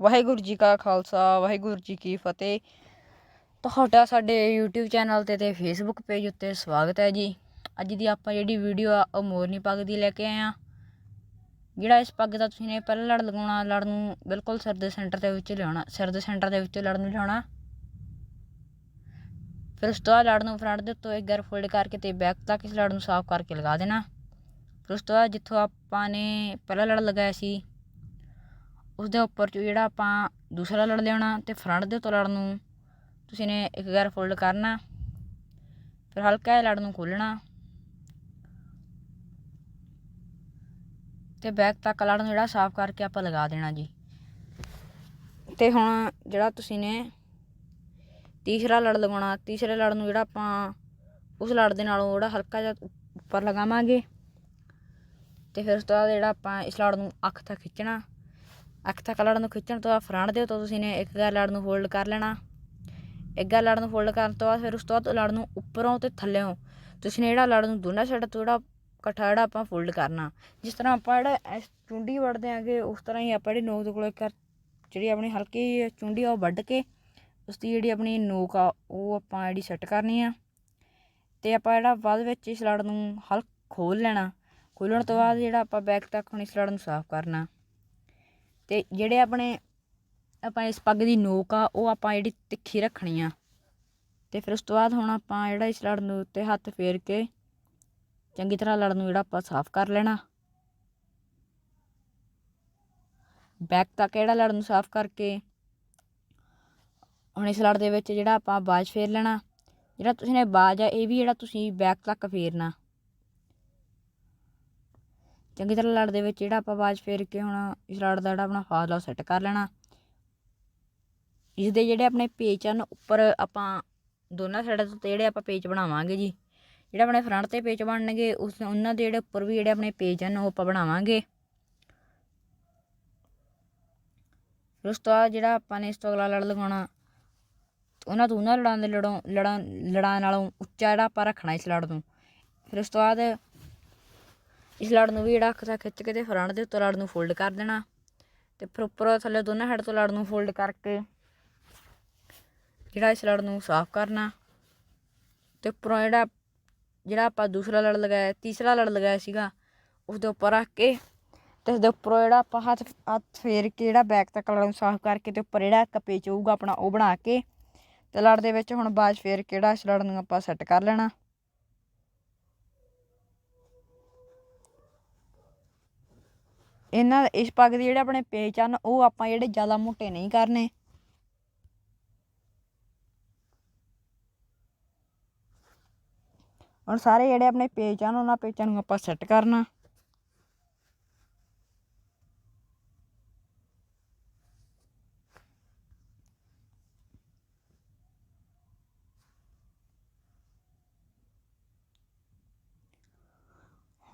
ਵਾਹਿਗੁਰੂ ਜੀ ਕਾ ਖਾਲਸਾ, ਵਾਹਿਗੁਰੂ ਜੀ ਕੀ ਫਤਿਹ। ਤੁਹਾਡਾ ਸਾਡੇ YouTube ਚੈਨਲ ਤੇ ਤੇ Facebook ਪੇਜ ਉੱਤੇ ਸਵਾਗਤ ਹੈ ਜੀ। ਅੱਜ ਦੀ ਆਪਾਂ ਜਿਹੜੀ ਵੀਡੀਓ ਆ, ਉਹ ਮੋਰਨੀ ਪੱਗ ਦੀ ਲੈ ਕੇ ਆਏ ਆ ਜਿਹੜਾ ਇਸ ਪੱਗ ਦਾ ਤੁਸੀਂ ਨੇ ਪਹਿਲਾਂ ਲੜ ਲਗਾਉਣਾ ਲੜ ਨੂੰ ਬਿਲਕੁਲ ਸਿਰ ਦੇ ਸੈਂਟਰ ਦੇ ਵਿੱਚ ਲਿਆਉਣਾ, ਸਿਰ ਦੇ ਸੈਂਟਰ ਦੇ ਵਿੱਚ ਲੜ ਨੂੰ ਲਿਆਉਣਾ। ਫਿਰ ਉਸ ਤੋਂ ਬਾਅਦ ਲੜ ਨੂੰ ਫਰੰਟ ਦੇ ਉੱਤੋਂ ਇੱਕ ਗਰ ਫੋਲਡ ਕਰਕੇ ਤੇ ਬੈਕ ਤੱਕ ਇਸ ਲੜ ਨੂੰ ਸਾਫ਼ ਕਰਕੇ ਲਗਾ ਦੇਣਾ। ਫਿਰ ਉਸ ਤੋਂ ਬਾਅਦ ਜਿੱਥੋਂ ਆਪਾਂ ਨੇ ਪਹਿਲਾਂ ਲੜ ਲਗਾਇਆ ਸੀ ਉਸ ਦੇ ਉੱਪਰ ਜਿਹੜਾ ਆਪਾਂ ਦੂਸਰਾ ਲੜ ਲਿਆਉਣਾ ਅਤੇ ਫਰੰਟ ਦੇ ਉੱਤੋਂ ਲੜ ਨੂੰ, ਤੁਸੀਂ ਨੇ ਇੱਕ ਗੈਰ ਫੋਲਡ ਕਰਨਾ, ਫਿਰ ਹਲਕਾ ਜਿਹਾ ਲੜ ਨੂੰ ਖੋਲਣਾ ਤੇ ਬੈਕ ਤੱਕ ਲੜ ਨੂੰ ਜਿਹੜਾ ਸਾਫ਼ ਕਰਕੇ ਆਪਾਂ ਲਗਾ ਦੇਣਾ ਜੀ। ਤੇ ਹੁਣ ਜਿਹੜਾ ਤੁਸੀਂ ਨੇ ਤੀਸਰਾ ਲੜ ਲਗਾਉਣਾ, ਤੀਸਰੇ ਲੜ ਨੂੰ ਜਿਹੜਾ ਆਪਾਂ ਉਸ ਲੜ ਦੇ ਨਾਲੋਂ ਜਿਹੜਾ ਹਲਕਾ ਜਿਹਾ ਉੱਪਰ ਲਗਾਵਾਂਗੇ, ਤੇ ਫਿਰ ਉਸ ਤੋਂ ਬਾਅਦ ਜਿਹੜਾ ਆਪਾਂ ਇਸ ਲੜ ਨੂੰ ਅੱਖ ਤੱਕ ਖਿੱਚਣਾ ਅੱਖ ਤੱਕ ਲੜ ਨੂੰ ਖਿੱਚਣ ਤੋਂ ਬਾਅਦ ਫਰੰਟ ਦੇ ਉੱਤੋਂ ਤੁਸੀਂ ਨੇ ਇੱਕ ਗਰ ਲੜ ਨੂੰ ਫੋਲਡ ਕਰ ਲੈਣਾ। ਇੱਕ ਗਰ ਲੜ ਨੂੰ ਫੋਲਡ ਕਰਨ ਤੋਂ ਬਾਅਦ ਫਿਰ ਉਸ ਤੋਂ ਬਾਅਦ ਲੜ ਨੂੰ ਉੱਪਰੋਂ ਤੇ ਥੱਲੇੋਂ ਤੁਸੀਂ ਨੇ ਜਿਹੜਾ ਲੜ ਨੂੰ ਦੋਨਾਂ ਸਾਈਡ ਤੋਂ ਜਿਹੜਾ ਇਕੱਠਾ ਜਿਹੜਾ ਆਪਾਂ ਫੋਲਡ ਕਰਨਾ। ਜਿਸ ਤਰ੍ਹਾਂ ਆਪਾਂ ਜਿਹੜਾ ਇਸ ਚੁੰਡੀ ਵੜਦੇ ਆਂਗੇ, ਉਸ ਤਰ੍ਹਾਂ ਹੀ ਆਪਾਂ ਜਿਹੜੀ ਨੋਕ ਦੇ ਕੋਲ ਕਰ ਜਿਹੜੀ ਆਪਣੀ ਹਲਕੀ ਚੁੰਡੀ ਆ ਉਹ ਵੱਢ ਕੇ ਉਸ ਦੀ ਜਿਹੜੀ ਆਪਣੀ ਨੋਕ ਆ, ਉਹ ਆਪਾਂ ਜਿਹੜੀ ਸੈੱਟ ਕਰਨੀ ਆ। ਤੇ ਆਪਾਂ ਜਿਹੜਾ ਬਾਅਦ ਵਿੱਚ ਇਸ ਲੜ ਨੂੰ ਹਲ ਖੋਲ ਲੈਣਾ। ਖੋਲਣ ਤੋਂ ਬਾਅਦ ਜਿਹੜਾ ਆਪਾਂ ਬੈਕ ਤੱਕ ਹੁਣ ਇਸ ਲੜ ਨੂੰ ਸਾਫ਼ ਕਰਨਾ। ਅਤੇ ਜਿਹੜੇ ਆਪਣੇ, ਆਪਾਂ ਇਸ ਪੱਗ ਦੀ ਨੋਕ ਆ, ਉਹ ਆਪਾਂ ਜਿਹੜੀ ਤਿੱਖੀ ਰੱਖਣੀ ਆ। ਤੇ ਫਿਰ ਉਸ ਤੋਂ ਬਾਅਦ ਹੁਣ ਆਪਾਂ ਜਿਹੜਾ ਇਸ ਲੜ ਨੂੰ ਉੱਤੇ ਹੱਥ ਫੇਰ ਕੇ ਚੰਗੀ ਤਰ੍ਹਾਂ ਲੜ ਨੂੰ ਜਿਹੜਾ ਆਪਾਂ ਸਾਫ਼ ਕਰ ਲੈਣਾ। ਬੈਕ ਤੱਕ ਜਿਹੜਾ ਲੜ ਨੂੰ ਸਾਫ਼ ਕਰਕੇ ਹੁਣ ਇਸ ਲੜ ਦੇ ਵਿੱਚ ਜਿਹੜਾ ਆਪਾਂ ਬਾਜ ਫੇਰ ਲੈਣਾ। ਜਿਹੜਾ ਤੁਸੀਂ ਨੇ ਬਾਜ ਆ, ਇਹ ਵੀ ਜਿਹੜਾ ਤੁਸੀਂ ਬੈਕ ਤੱਕ ਫੇਰਨਾ। ਚੰਗੀ ਤਰ੍ਹਾਂ ਲੜ ਦੇ ਵਿੱਚ ਜਿਹੜਾ ਆਪਾਂ ਬਾਜ ਫੇਰ ਕੇ ਹੁਣ ਇਸ ਲੜ ਦਾ ਜਿਹੜਾ ਆਪਣਾ ਫਾਸਲਾ ਸੈੱਟ ਕਰ ਲੈਣਾ। ਇਸ ਦੇ ਜਿਹੜੇ ਆਪਣੇ ਪੇਚ ਹਨ ਉੱਪਰ ਆਪਾਂ ਦੋਨਾਂ ਸਾਈਡਾਂ ਤੋਂ ਜਿਹੜੇ ਆਪਾਂ ਪੇਚ ਬਣਾਵਾਂਗੇ ਜੀ, ਜਿਹੜਾ ਆਪਣੇ ਫਰੰਟ ਤੇ ਪੇਚ ਬਣਨਗੇ, ਉਸ ਉਹਨਾਂ ਦੇ ਜਿਹੜੇ ਉੱਪਰ ਵੀ ਜਿਹੜੇ ਆਪਣੇ ਪੇਜ ਹਨ ਉਹ ਆਪਾਂ ਬਣਾਵਾਂਗੇ। ਫਿਰ ਉਸ ਤੋਂ ਬਾਅਦ ਜਿਹੜਾ ਆਪਾਂ ਨੇ ਇਸ ਤੋਂ ਅਗਲਾ ਲੜ ਲਗਾਉਣਾ, ਉਹਨਾਂ ਦੋਨਾਂ ਲੜਾਂ ਦੇ ਲੜੋਂ, ਲੜਾਂ ਲੜਾਂ ਨਾਲੋਂ ਉੱਚਾ ਜਿਹੜਾ ਆਪਾਂ ਰੱਖਣਾ ਇਸ ਲੜ ਨੂੰ। ਫਿਰ ਉਸ ਤੋਂ ਬਾਅਦ ਇਸ ਲੜ ਨੂੰ ਵੀ ਜਿਹੜਾ ਅੱਖ ਤੱਕ ਖਿੱਚ ਕੇ ਤੇ ਫਰੰਟ ਦੇ ਉੱਤੋਂ ਲੜ ਨੂੰ ਫੋਲਡ ਕਰ ਦੇਣਾ ਤੇ ਫਿਰ ਉੱਪਰੋਂ ਥੱਲੇ ਦੋਨਾਂ ਹੈਡ ਤੋਂ ਲੜ ਨੂੰ ਫੋਲਡ ਕਰਕੇ ਜਿਹੜਾ ਇਸ ਲੜ ਨੂੰ ਸਾਫ਼ ਕਰਨਾ ਤੇ ਉੱਪਰੋਂ ਜਿਹੜਾ ਜਿਹੜਾ ਆਪਾਂ ਦੂਸਰਾ ਲੜ ਲਗਾਇਆ, ਤੀਸਰਾ ਲੜ ਲਗਾਇਆ ਸੀਗਾ ਉਸ ਦੇ ਉੱਪਰ ਰੱਖ ਕੇ ਤੇ ਉਸ ਦੇ ਉੱਪਰੋਂ ਜਿਹੜਾ ਆਪਾਂ ਹੱਥ ਹੱਥ ਫੇਰ ਕੇ ਜਿਹੜਾ ਬੈਕ ਤੱਕ ਲੜ ਨੂੰ ਸਾਫ਼ ਕਰਕੇ ਤੇ ਉੱਪਰ ਜਿਹੜਾ ਇੱਕ ਪੇਚ ਹੋਊਗਾ ਆਪਣਾ ਉਹ ਬਣਾ ਕੇ ਤੇ ਲੜ ਦੇ ਵਿੱਚ ਹੁਣ ਬਾਜ ਫੇਰ ਕੇ ਜਿਹੜਾ ਇਸ ਲੜ ਨੂੰ ਆਪਾਂ ਸੈੱਟ ਕਰ ਲੈਣਾ। ਇਹਨਾਂ ਇਸ ਪੱਗ ਦੇ ਜਿਹੜੇ ਆਪਣੇ ਪੇਚ ਹਨ ਉਹ ਆਪਾਂ ਜਿਹੜੇ ਜ਼ਿਆਦਾ ਮੋਟੇ ਨਹੀਂ ਕਰਨੇ। ਹੁਣ ਸਾਰੇ ਜਿਹੜੇ ਆਪਣੇ ਪੇਚ ਹਨ ਉਹਨਾਂ ਪੇਚਾਂ ਨੂੰ ਆਪਾਂ ਸੈੱਟ ਕਰਨਾ।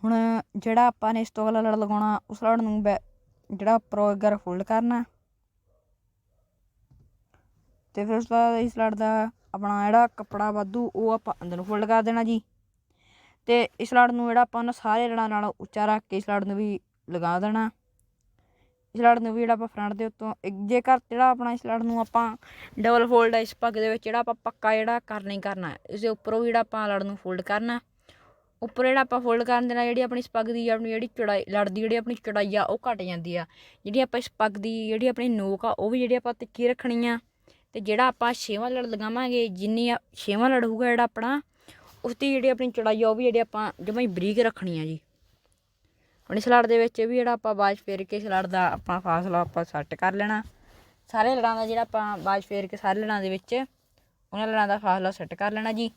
ਹੁਣ ਜਿਹੜਾ ਆਪਾਂ ਨੇ ਇਸ ਤੋਂ ਅਗਲਾ ਲੜ ਲਗਾਉਣਾ, ਉਸ ਲੜ ਨੂੰ ਜਿਹੜਾ ਉੱਪਰੋਂ ਅਗਰ ਫੋਲਡ ਕਰਨਾ। ਤੇ ਫਿਰ ਉਸ ਤੋਂ ਬਾਅਦ ਇਸ ਲੜ ਦਾ ਆਪਣਾ ਜਿਹੜਾ ਕੱਪੜਾ ਵਾਧੂ, ਉਹ ਆਪਾਂ ਅੰਦਰ ਨੂੰ ਫੋਲਡ ਕਰ ਦੇਣਾ ਜੀ। ਤੇ ਇਸ ਲੜ ਨੂੰ ਜਿਹੜਾ ਆਪਾਂ ਉਹਨਾਂ ਸਾਰੇ ਲੜਾਂ ਨਾਲ ਉੱਚਾ ਰੱਖ ਕੇ ਇਸ ਲੜ ਨੂੰ ਵੀ ਲਗਾ ਦੇਣਾ। ਇਸ ਲੜ ਨੂੰ ਵੀ ਜਿਹੜਾ ਆਪਾਂ ਫਰੰਟ ਦੇ ਉੱਤੋਂ ਜੇਕਰ ਜਿਹੜਾ ਆਪਣਾ ਇਸ ਲੜ ਨੂੰ ਆਪਾਂ ਡਬਲ ਫੋਲਡ ਇਸ ਪੱਗ ਦੇ ਵਿੱਚ, ਜਿਹੜਾ ਆਪਾਂ ਪੱਕਾ ਜਿਹੜਾ ਕਰਨਾ ਹੀ ਕਰਨਾ, ਇਸ ਦੇ ਉੱਪਰੋਂ ਵੀ ਜਿਹੜਾ ਆਪਾਂ ਲੜ ਨੂੰ ਫੋਲਡ ਕਰਨਾ। ਉੱਪਰ ਜਿਹੜਾ ਆਪਾਂ ਫੋਲਡ ਕਰਨ ਦੇ ਨਾਲ ਜਿਹੜੀ ਆਪਣੀ ਸਪੱਗ ਦੀ ਆਪਣੀ ਜਿਹੜੀ ਚੜਾਈ, ਲੜਦੀ ਜਿਹੜੀ ਆਪਣੀ ਚੜਾਈ ਆ, ਉਹ ਘਟ ਜਾਂਦੀ ਆ। ਜਿਹੜੀ ਆਪਾਂ ਸਪੱਗ ਦੀ ਜਿਹੜੀ ਆਪਣੀ ਨੋਕ ਆ, ਉਹ ਵੀ ਜਿਹੜੀ ਆਪਾਂ ਤਿੱਖੀ ਰੱਖਣੀ ਆ। ਤੇ ਜਿਹੜਾ ਆਪਾਂ ਛੇਵਾਂ ਲੜ ਲਗਾਵਾਂਗੇ, ਜਿੰਨੀ ਛੇਵਾਂ ਲੜ ਹੋਊਗਾ ਜਿਹੜਾ ਆਪਣਾ ਉਸ ਦੀ ਜਿਹੜੀ ਆਪਣੀ ਚੜਾਈ ਆ, ਉਹ ਵੀ ਜਿਹੜੀ ਆਪਾਂ ਜਮਾਂ ਹੀ ਬਰੀਕ ਰੱਖਣੀ ਆ ਜੀ। ਹੁਣ ਇਸ ਲੜ ਦੇ ਵਿੱਚ ਵੀ ਜਿਹੜਾ ਆਪਾਂ ਬਾਜ ਫੇਰ ਕੇ ਇਸ ਲੜ ਦਾ ਆਪਾਂ ਫਾਸਲਾ ਆਪਾਂ ਸੈੱਟ ਕਰ ਲੈਣਾ। ਸਾਰੇ ਲੜਾਂ ਦਾ ਜਿਹੜਾ ਆਪਾਂ ਬਾਜ ਫੇਰ ਕੇ ਸਾਰੇ ਲੜਾਂ ਦੇ ਵਿੱਚ ਉਹਨਾਂ ਲੜਾਂ ਦਾ ਫਾਸਲਾ ਸੈੱਟ ਕਰ ਲੈਣਾ ਜੀ।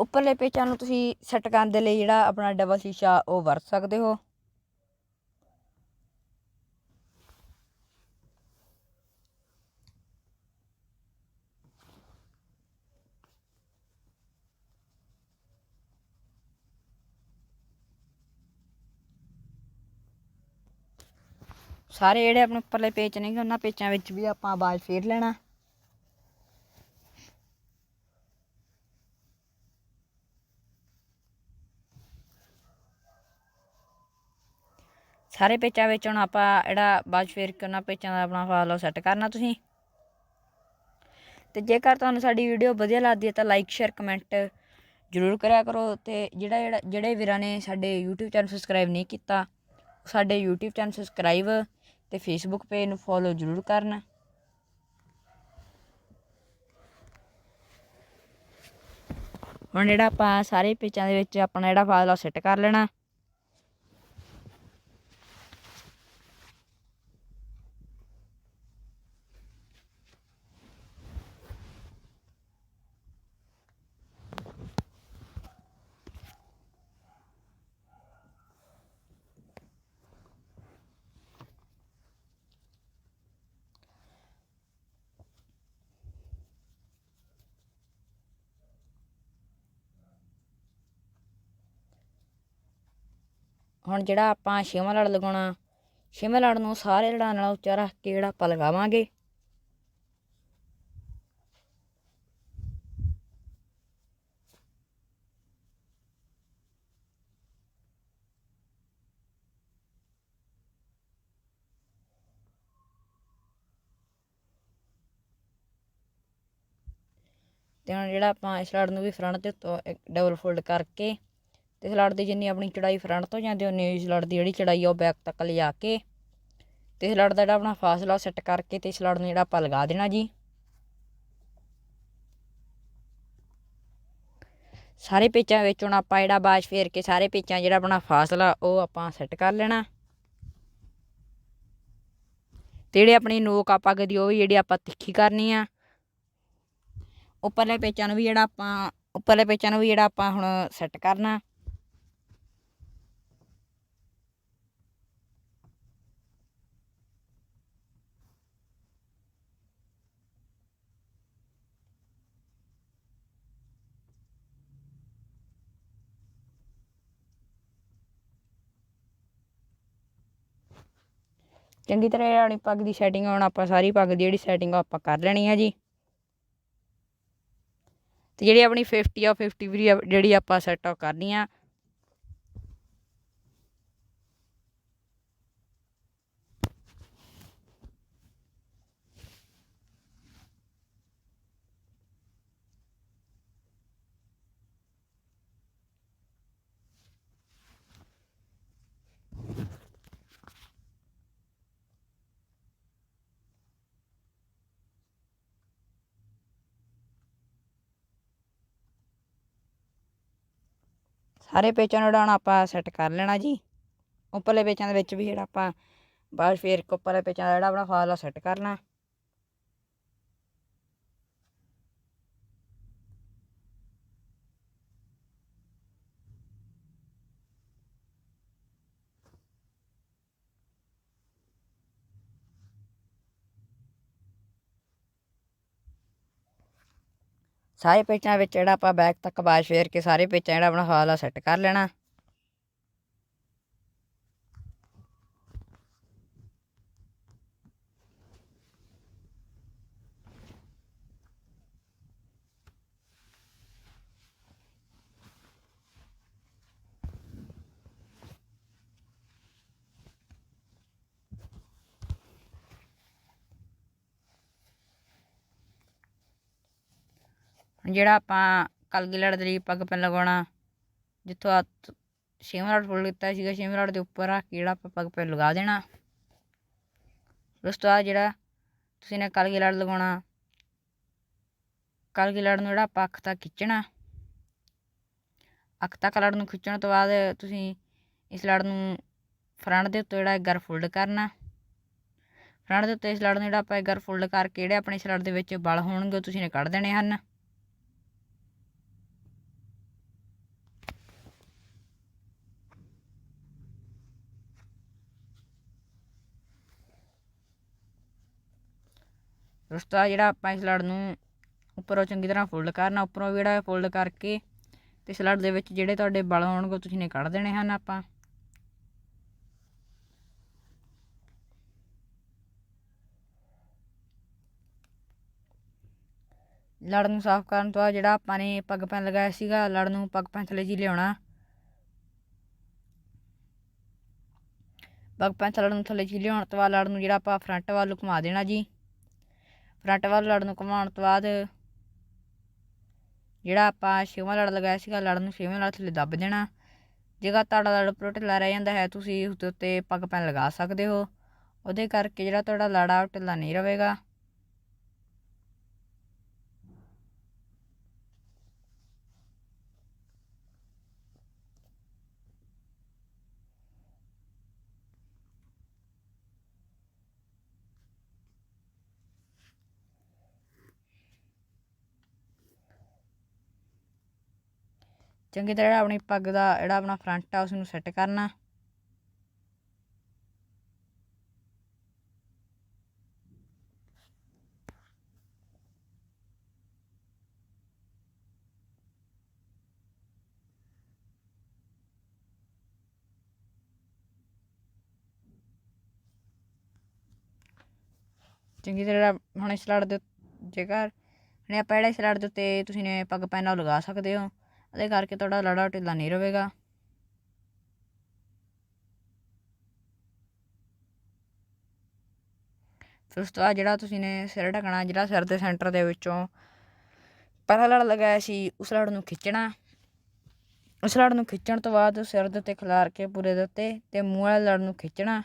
ਉੱਪਰਲੇ ਪੇਚਾਂ ਨੂੰ ਤੁਸੀਂ ਸੈੱਟ ਕਰਨ ਦੇ ਲਈ ਜਿਹੜਾ ਆਪਣਾ ਡਬਲ ਸ਼ੀਸ਼ਾ ਉਹ ਵਰਤ ਸਕਦੇ ਹੋ। ਸਾਰੇ ਜਿਹੜੇ ਆਪਣੇ ਉੱਪਰਲੇ ਪੇਚ ਨੇਗੇ ਉਹਨਾਂ ਪੇਚਾਂ ਵਿੱਚ ਵੀ ਆਪਾਂ ਆਵਾਜ਼ ਫੇਰ ਲੈਣਾ। ਸਾਰੇ ਪੇਚਾਂ ਵਿੱਚ ਹੁਣ ਆਪਾਂ ਜਿਹੜਾ ਬਾਅਦ 'ਚ ਕੇ ਉਹਨਾਂ ਪੇਚਾਂ ਦਾ ਆਪਣਾ ਫਾਸਲਾ ਸੈੱਟ ਕਰਨਾ ਤੁਸੀਂ। ਤੇ ਜੇਕਰ ਤੁਹਾਨੂੰ ਸਾਡੀ ਵੀਡੀਓ ਵਧੀਆ ਲੱਗਦੀ ਹੈ ਤਾਂ ਲਾਈਕ ਸ਼ੇਅਰ ਕਮੈਂਟ ਜ਼ਰੂਰ ਕਰਿਆ ਕਰੋ ਤੇ ਜਿਹੜਾ ਜਿਹੜਾ ਜਿਹੜੇ ਵੀਰਾਂ ਨੇ ਸਾਡੇ YouTube ਚੈਨਲ ਸਬਸਕ੍ਰਾਈਬ ਨਹੀਂ ਕੀਤਾ, ਸਾਡੇ YouTube ਚੈਨਲ ਸਬਸਕ੍ਰਾਈਬ ਤੇ Facebook ਪੇਜ ਨੂੰ ਫੋਲੋ ਜ਼ਰੂਰ ਕਰਨ। ਹੁਣ ਜਿਹੜਾ ਆਪਾਂ ਸਾਰੇ ਪੇਚਾਂ ਦੇ ਵਿੱਚ ਆਪਣਾ ਜਿਹੜਾ ਫਾਸਲਾ ਸੈੱਟ ਕਰ ਲੈਣਾ। ਹੁਣ ਜਿਹੜਾ ਆਪਾਂ ਛੇਵਾਂ ਲੜ ਲਗਾਉਣਾ, ਛੇਵਾਂ ਲੜ ਨੂੰ ਸਾਰੇ ਲੜਾਂ ਨਾਲ ਉੱਚਾ ਰੱਖ ਕੇ ਜਿਹੜਾ ਆਪਾਂ ਲਗਾਵਾਂਗੇ। ਤੇ ਹੁਣ ਜਿਹੜਾ ਆਪਾਂ ਇਸ ਲੜ ਨੂੰ ਵੀ ਫਰੰਟ ਦੇ ਉੱਤੋਂ ਡਬਲ ਫੋਲਡ ਕਰਕੇ ਤੇ ਸਲੜ ਦੀ ਜਿੰਨੀ ਆਪਣੀ ਚੜਾਈ ਫਰੰਟ ਤੋਂ ਜਾਂਦੇ, ਉਨੀ ਇਸ ਲੜ ਦੀ ਜਿਹੜੀ ਚੜਾਈ ਆ ਉਹ ਬੈਕ ਤੱਕ ਲਿਜਾ ਕੇ ਤੇ ਸਲੜ ਦਾ ਜਿਹੜਾ ਆਪਣਾ ਫਾਸਲਾ ਸੈੱਟ ਕਰਕੇ ਤੇ ਸਲੜ ਨੂੰ ਜਿਹੜਾ ਆਪਾਂ ਲਗਾ ਦੇਣਾ ਜੀ। ਸਾਰੇ ਪੇਚਾਂ ਵਿੱਚ ਹੁਣ ਆਪਾਂ ਜਿਹੜਾ ਬਾਜ਼ ਫੇਰ ਕੇ ਸਾਰੇ ਪੇਚਾਂ ਜਿਹੜਾ ਆਪਣਾ ਫਾਸਲਾ ਉਹ ਆਪਾਂ ਸੈੱਟ ਕਰ ਲੈਣਾ। ਤੇ ਜਿਹੜੇ ਆਪਣੀ ਨੋਕ ਆਪਾਂ ਕਦੀ ਉਹ ਵੀ ਜਿਹੜੀ ਆਪਾਂ ਤਿੱਖੀ ਕਰਨੀ ਆ, ਉੱਪਰਲੇ ਪੇਚਾਂ ਨੂੰ ਵੀ ਜਿਹੜਾ ਆਪਾਂ, ਉੱਪਰਲੇ ਪੇਚਾਂ ਨੂੰ ਵੀ ਜਿਹੜਾ ਆਪਾਂ ਹੁਣ ਸੈੱਟ ਕਰਨਾ। ਚੰਗੀ ਤਰ੍ਹਾਂ ਜਿਹੜੀ ਪੱਗ ਦੀ ਸੈਟਿੰਗ ਹੁਣ ਆਪਾਂ ਸਾਰੀ ਪੱਗ ਦੀ ਜਿਹੜੀ ਸੈਟਿੰਗ ਆ, ਆਪਾਂ ਕਰ ਲੈਣੀ ਹੈ ਜੀ। ਤੇ ਜਿਹੜੀ ਆਪਣੀ 50 ਆ 50 ਵੀ ਜਿਹੜੀ ਆਪਾਂ ਸੈਟ ਆ ਕਰਨੀ ਆ ਸਾਰੇ ਪੇਚਾਂ ਨੂੰ ਉਡਾਉਣਾ ਆਪਾਂ ਸੈੱਟ ਕਰ ਲੈਣਾ ਜੀ। ਉੱਪਰਲੇ ਪੇਚਾਂ ਦੇ ਵਿੱਚ ਵੀ ਜਿਹੜਾ ਆਪਾਂ ਬਾਅਦ ਫੇਰ ਉੱਪਰਲੇ ਪੇਚਾਂ ਦਾ ਜਿਹੜਾ ਆਪਣਾ ਫਾਸਲਾ ਸੈੱਟ ਕਰਨਾ। ਸਾਰੇ ਪੇਚਾਂ ਵਿੱਚ ਜਿਹੜਾ ਆਪਾਂ ਬੈਕ ਤੱਕ ਬਾਸ਼ ਫੇਰ ਕੇ ਸਾਰੇ ਪੇਚਾਂ ਜਿਹੜਾ ਆਪਣਾ ਫਾਸਲਾ ਸੈੱਟ ਕਰ ਲੈਣਾ। ਜਿਹੜਾ ਆਪਾਂ ਕਲਗੀ ਲੜ ਦੇ ਲਈ ਪੱਗ ਪੈਨ ਲਗਾਉਣਾ, ਜਿੱਥੋਂ ਆ ਛੇਵਾਂ ਲੜ ਫੁੱਲ ਕੀਤਾ ਸੀਗਾ, ਛੇਵਾਂ ਲੜ ਦੇ ਉੱਪਰ ਆ ਕੇ ਜਿਹੜਾ ਆਪਾਂ ਪੱਗ ਪੈਨ ਲਗਾ ਦੇਣਾ। ਉਸ ਤੋਂ ਬਾਅਦ ਜਿਹੜਾ ਤੁਸੀਂ ਨੇ ਕਲਗੀ ਲੜ ਲਗਾਉਣਾ ਕਲਗੀ ਲੜ ਨੂੰ ਜਿਹੜਾ ਆਪਾਂ ਅੱਖ ਤੱਕ ਖਿੱਚਣਾ, ਅੱਖ ਤੱਕ ਲੜ ਨੂੰ ਖਿੱਚਣ ਤੋਂ ਬਾਅਦ ਤੁਸੀਂ ਇਸ ਲੜ ਨੂੰ ਫਰੰਟ ਦੇ ਉੱਤੇ ਜਿਹੜਾ ਗਰ ਫੋਲਡ ਕਰਨਾ। ਫਰੰਟ ਦੇ ਉੱਤੇ ਇਸ ਲੜ ਨੂੰ ਜਿਹੜਾ ਆਪਾਂ ਗਰ ਫੋਲਡ ਕਰਕੇ ਜਿਹੜੇ ਆਪਣੇ ਇਸ ਲੜ ਦੇ ਵਿੱਚ ਬਲ ਹੋਣਗੇ ਤੁਸੀਂ ਨੇ ਕੱਢ ਦੇਣੇ ਹਨ। ਰਸਤਾ ਜਿਹੜਾ ਆਪਾਂ ਇਸ ਲੜ ਨੂੰ ਉੱਪਰੋਂ ਚੰਗੀ ਤਰ੍ਹਾਂ ਫੋਲਡ ਕਰਨਾ, ਉੱਪਰੋਂ ਵੀ ਜਿਹੜਾ ਫੋਲਡ ਕਰਕੇ ਤੇ ਇਸ ਦੇ ਵਿੱਚ ਜਿਹੜੇ ਤੁਹਾਡੇ ਬਲ ਹੋਣਗੇ ਤੁਸੀਂ ਨੇ ਕੱਢ ਦੇਣੇ ਹਨ ਆਪਾਂ। ਲੜ ਨੂੰ ਸਾਫ਼ ਕਰਨ ਤੋਂ ਬਾਅਦ ਜਿਹੜਾ ਆਪਾਂ ਨੇ ਪੱਗ ਪੈਨ ਲਗਾਇਆ ਸੀਗਾ, ਲੜ ਨੂੰ ਪੱਗ ਪੈਨ ਥੱਲੇ ਜੀ ਲਿਆਉਣਾ। ਪੱਗ ਪੈਂਥ ਲੜ ਨੂੰ ਥੱਲੇ ਚੀਲੀ ਲਿਆਉਣ ਤੋਂ ਬਾਅਦ ਲੜ ਨੂੰ ਜਿਹੜਾ ਆਪਾਂ ਫਰੰਟ ਵੱਲ ਨੂੰ ਘੁਮਾ ਦੇਣਾ ਜੀ। ਫਰੰਟ ਵੱਲ ਲੜ ਨੂੰ ਘੁਮਾਉਣ ਤੋਂ ਬਾਅਦ ਜਿਹੜਾ ਆਪਾਂ ਛੇਵਾਂ ਲੜ ਲਗਾਇਆ ਸੀਗਾ ਲੜ ਨੂੰ ਛੇਵੇਂ ਲੜ ਥੱਲੇ ਦੱਬ ਦੇਣਾ। ਜੇਕਰ ਤੁਹਾਡਾ ਲੜ ਉੱਪਰੋਂ ਢਿੱਲਾ ਰਹਿ ਜਾਂਦਾ ਹੈ, ਤੁਸੀਂ ਉਸ ਦੇ ਉੱਤੇ ਪੱਗ ਪੈਨ ਲਗਾ ਸਕਦੇ ਹੋ। ਉਹਦੇ ਕਰਕੇ ਜਿਹੜਾ ਤੁਹਾਡਾ ਲੜ ਆ, ਉਹ ਢਿੱਲਾ ਨਹੀਂ ਰਹੇਗਾ। ਚੰਗੀ ਤਰ੍ਹਾਂ ਜਿਹੜਾ ਆਪਣੀ ਪੱਗ ਦਾ, ਜਿਹੜਾ ਆਪਣਾ ਫਰੰਟ ਆ ਉਸ ਨੂੰ ਸੈੱਟ ਕਰਨਾ। ਚੰਗੀ ਤਰ੍ਹਾਂ ਹੁਣ ਇਸ ਲੜ ਦੇ ਜੇਕਰ, ਹੁਣ ਆਪਾਂ ਜਿਹੜਾ ਇਸ ਲੜ ਦੇ ਉੱਤੇ ਤੁਸੀਂ ਨੇ ਪੱਗ ਪੈਨਾ ਲਗਾ ਸਕਦੇ ਹੋ। ਉਹਦੇ ਕਰਕੇ ਤੁਹਾਡਾ ਲੜਾ ਢਿੱਲਾ ਨਹੀਂ ਰਹੇਗਾ। ਫਿਰ ਉਸ ਤੋਂ ਬਾਅਦ ਜਿਹੜਾ ਤੁਸੀਂ ਨੇ ਸਿਰ ਢਕਣਾ, ਜਿਹੜਾ ਸਿਰ ਦੇ ਸੈਂਟਰ ਦੇ ਵਿੱਚੋਂ ਪਹਿਲਾ ਲੜ ਲਗਾਇਆ ਸੀ, ਉਸ ਲੜ ਨੂੰ ਖਿੱਚਣਾ। ਉਸ ਲੜ ਨੂੰ ਖਿੱਚਣ ਤੋਂ ਬਾਅਦ ਸਿਰ ਦੇ ਉੱਤੇ ਖਿਲਾਰ ਕੇ ਪੂਰੇ ਦੇ ਉੱਤੇ ਤੇ ਮੂੰਹ ਵਾਲੇ ਲੜ ਨੂੰ ਖਿੱਚਣਾ।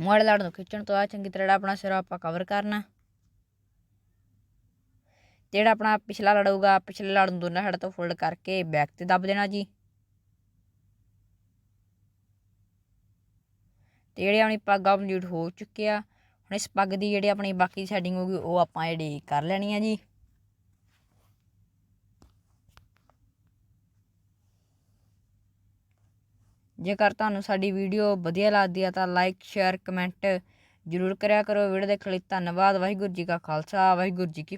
ਮੂੰਹ ਵਾਲੇ ਲੜ ਨੂੰ ਖਿੱਚਣ ਤੋਂ ਬਾਅਦ ਚੰਗੀ ਤਰ੍ਹਾਂ ਜਿਹੜਾ ਆਪਣਾ ਸਿਰ ਆਪਾਂ ਕਵਰ ਕਰਨਾ। ਤੇ ਜਿਹੜਾ ਆਪਣਾ ਪਿਛਲਾ ਲੜ ਹੋਊਗਾ ਪਿਛਲੇ ਲੜ ਨੂੰ ਦੋਨਾਂ ਸਾਈਡ ਤੋਂ ਫੋਲਡ ਕਰਕੇ ਬੈਕ ਤੇ ਦੱਬ ਦੇਣਾ ਜੀ। ਤੇ ਜਿਹੜੇ ਆਪਣੀ ਪੱਗ ਆ ਕੰਪਲੀਟ ਹੋ ਚੁੱਕੀ ਆ, ਹੁਣ ਇਸ ਪੱਗ ਦੀ ਜਿਹੜੀ ਆਪਣੀ ਬਾਕੀ ਸੈਟਿੰਗ ਹੋਊਗੀ, ਉਹ ਆਪਾਂ ਜਿਹੜੀ ਕਰ ਲੈਣੀ ਆ ਜੀ। ਜੇਕਰ ਤੁਹਾਨੂੰ ਸਾਡੀ ਵੀਡੀਓ ਵਧੀਆ ਲੱਗਦੀ ਆ, ਤਾਂ ਲਾਈਕ ਸ਼ੇਅਰ ਕਮੈਂਟ ਜ਼ਰੂਰ ਕਰਿਆ ਕਰੋ। ਵੀਡੀਓ ਦੇਖਣ ਲਈ ਧੰਨਵਾਦ। ਵਾਹਿਗੁਰੂ ਜੀ ਕਾ ਖਾਲਸਾ। ਵਾਹਿਗੁਰੂ ਜੀ ਕੀ